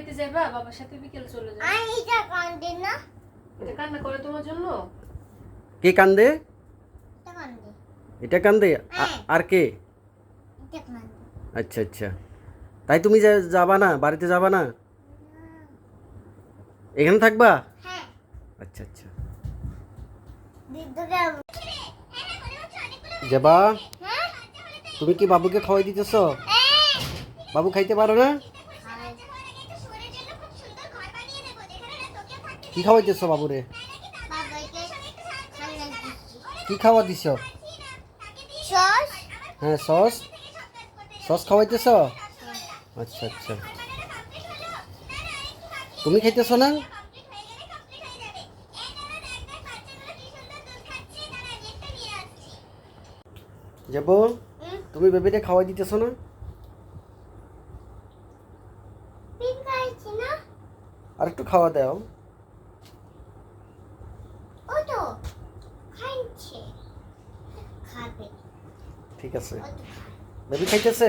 বাড়িতে যাবা বাবার সাথে বিকেলে চলে যাবে। আমি এটা কান্দে না। এটা কান্না করে তোমার জন্য? কে কান্দে? এটা কান্দে। এটা কান্দে? আ- হ্যাঁ। আর কে? এটা কান্দে। আচ্ছা আচ্ছা। তাই তুমি যা- যাবা না বাড়িতে যাবা না? এখানে থাকবা? হ্যাঁ। আচ্ছা আচ্ছা। যাবা? হ্যাঁ? তুমি কি বাবুকে খাওয়াই দিতেছ? বাবু খাইতে পারো না? কি খাওয়াইতেছ বাবুরে? কি খাওয়া দিছ হ্যাঁ সস। সস খাওয়াইতেছ? আচ্ছা আচ্ছা। তুমি খাইতেছ না? যাব? তুমি বেবিটা খাওয়াই দিতেছ না? আর একটু খাওয়া দাও। ঠিক আছে। বেবি খাইতেছে?